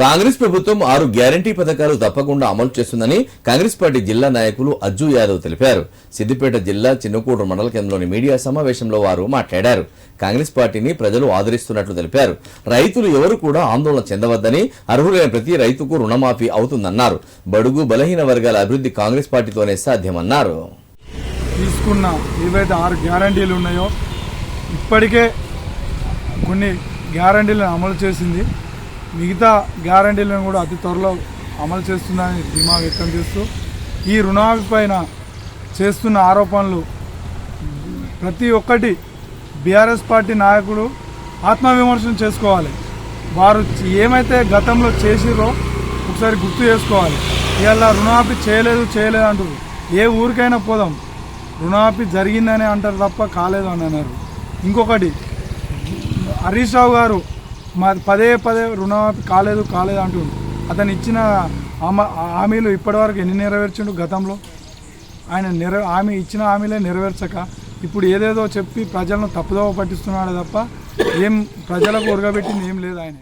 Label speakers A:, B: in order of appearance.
A: కాంగ్రెస్ ప్రభుత్వం ఆరు గ్యారంటీ పథకాలు తప్పకుండా అమలు చేస్తుందని కాంగ్రెస్ పార్టీ జిల్లా నాయకులు అజ్జు యాదవ్ తెలిపారు. సిద్దిపేట జిల్లా చిన్నకూడు మండల కేంద్రంలోని మీడియా సమావేశంలో వారు మాట్లాడారు. కాంగ్రెస్ పార్టీని ప్రజలు ఆదరిస్తున్నట్లు తెలిపారు. రైతులు ఎవరు కూడా ఆందోళన చెందవద్దని అర్హులైన ప్రతి రైతుకు రుణమాఫీ అవుతుందన్నారు. బడుగు బలహీన వర్గాల అభివృద్ధి కాంగ్రెస్ పార్టీతోనే సాధ్యమన్నారు.
B: తీసుకున్న ఏవైతే ఆరు గ్యారంటీలు ఉన్నాయో ఇప్పటికే కొన్ని గ్యారంటీలను అమలు చేసింది మిగతా గ్యారంటీలను కూడా అతి త్వరలో అమలు చేస్తుందని ధీమా వ్యక్తం చేస్తూ ఈ రుణాఫీ పైన చేస్తున్న ఆరోపణలు ప్రతి ఒక్కటి బీఆర్ఎస్ పార్టీ నాయకుడు ఆత్మవిమర్శనం చేసుకోవాలి. వారు ఏమైతే గతంలో చేసిరో ఒకసారి గుర్తు చేసుకోవాలి. ఇవాళ రుణాఫీ చేయలేదు చేయలేదు అంటారు ఏ ఊరికైనా పోదాం. రుణాఫీ జరిగిందని అంటారు తప్ప కాలేదు అని అన్నారు. ఇంకొకటి హరీష్ రావు గారు మా పదే పదే రుణమాఫీ కాలేదు కాలేదు అంటుండు. అతను ఇచ్చిన హామీలు ఇప్పటివరకు ఎన్ని నెరవేర్చిండు గతంలో? ఆయన నెర హామీ ఇచ్చిన హామీలే నెరవేర్చక ఇప్పుడు ఏదేదో చెప్పి ప్రజలను తప్పుదోవ పట్టిస్తున్నాడు తప్ప ఏం ప్రజలకు ఉరగబెట్టింది ఏం లేదు ఆయన.